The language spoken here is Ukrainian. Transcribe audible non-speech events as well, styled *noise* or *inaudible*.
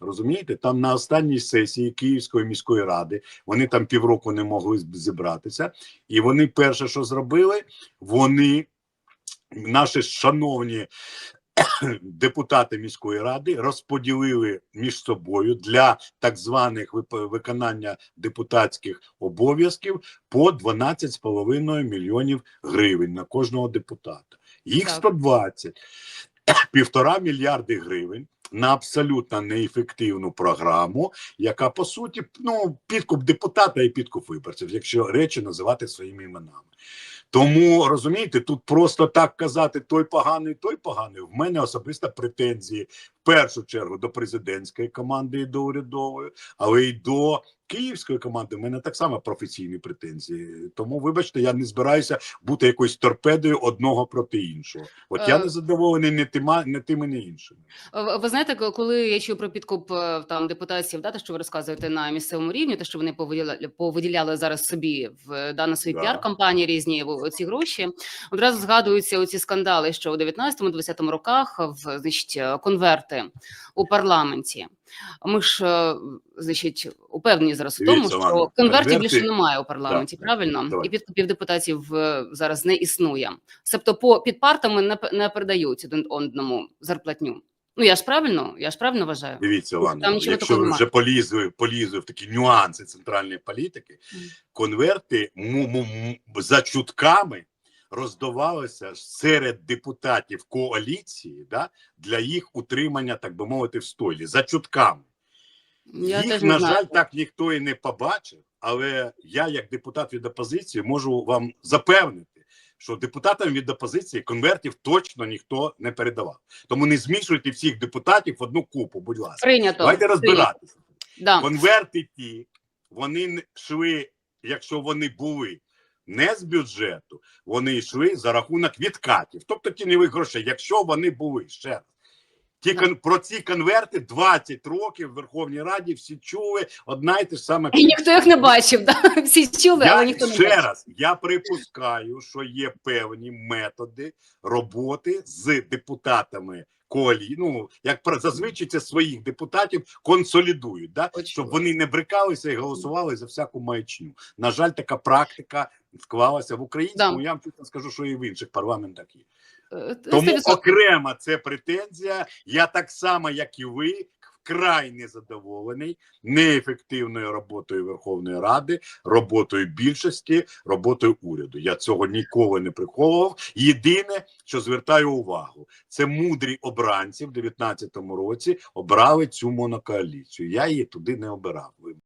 Розумієте, там на останній сесії Київської міської ради вони там півроку не могли зібратися, і вони перше, що зробили, вони, наші шановні *clears throat* депутати міської ради, розподілили між собою для так званих виконання депутатських обов'язків по 12,5 мільйонів гривень на кожного депутата. Їх 120, *clears throat* півтора мільярди гривень на абсолютно неефективну програму, яка по суті ну підкуп депутата і підкуп виборців, якщо речі називати своїми іменами. Тому розумієте, тут просто так казати той поганий, той поганий. В мене особисто претензії в першу чергу до президентської команди і до урядової, але й до київської команди. В мене так само професійні претензії. Тому, вибачте, я не збираюся бути якоюсь торпедою одного проти іншого. От я Е, не задоволений не тима, не тими, не іншими. Ви, знаєте, коли я чую про підкуп е, там депутатів, да, те, що ви розказуєте на місцевому рівні, те, що вони повиділяли, повиділяли зараз собі в да, на свої Да. піар-кампанії різні в- ці гроші, одразу згадуються оці скандали, що у 19-20 роках в значить е, конверти у парламенті. Ми ж е, значить упевнені зараз у тому, що конвертів конверти- більше немає у парламенті, Так, правильно давай. і підкупів депутатів е, зараз не існує. Себто по під партами не, не передають один одному зарплатню. Ну я ж правильно, я ж правильно вважаю. Дивіться, Лана, якщо ви вже полізли, полізли в такі нюанси центральної політики, Мгм. конверти за чутками роздавалися серед депутатів коаліції да, для їх утримання, так би мовити, в стойлі. За чутками. Я Їх, на жаль, так ніхто і не побачив, але я, як депутат від опозиції, можу вам запевнити, що депутатам від опозиції конвертів точно ніхто не передавав. Тому не змішуйте всіх депутатів в одну купу, будь ласка. Прийнято. Давайте розбиратися. Да. Конверти ті, вони йшли, якщо вони були не з бюджету, вони йшли за рахунок відкатів, тобто тіньових грошей, якщо вони були ще раз. Ті про ці конверти 20 років в Верховній Раді всі чули одна й те ж саме. І ніхто їх не бачив, да? *laughs* всі чули, але Я ніхто не ще бачив. раз я припускаю, що є певні методи роботи з депутатами коалі. Ну як про зазвичай це своїх депутатів консолідують, да щоб вони не брикалися і голосували за всяку маячню. На жаль, така практика склалася в українському. Да. Я вам чесно скажу, що і в інших парламентах є. Е, Тому окрема це претензія. Я так само, як і ви, вкрай незадоволений неефективною роботою Верховної Ради, роботою більшості, роботою уряду. Я цього ніколи не приховував. Єдине, що звертаю увагу, це мудрі обранці в 2019 році обрали цю монокоаліцію. Я її туди не обирав.